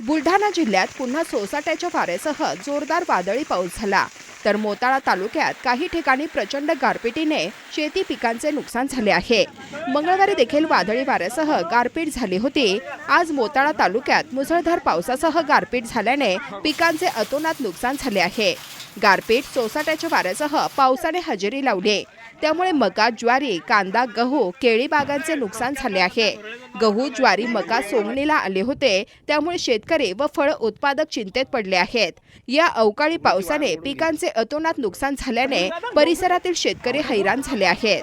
बुलढाणा जिल्ह्यात पुन्हा सोसाट्याच्या वाऱ्यासह जोरदार वादळी पाऊस झाला. तर मोताळा तालुक्यात काही ठिकाणी प्रचंड गारपिटीने शेती पिकांचे नुकसान झाले आहे. मंगळवारी देखील वादळी वाऱ्यासह गारपीट झाली होती. आज मोताळा तालुक्यात मुसळधार पावसासह गारपीट झाल्याने पिकांचे अतोनात नुकसान झाले आहे. गारपीट सोसाट्याच्या वाऱ्यासह पावसाने हजेरी लावली. त्यामुळे मका ज्वारी कांदा गहू केळी बागांचे नुकसान झाले आहे. गहू ज्वारी मका सोंगणीला आले होते. त्यामुळे शेतकरी व फळ उत्पादक चिंतेत पडले आहेत. या अवकाळी पावसाने पिकांचे अतोनात नुकसान झाल्याने परिसरातील शेतकरी हैराण झाले आहेत.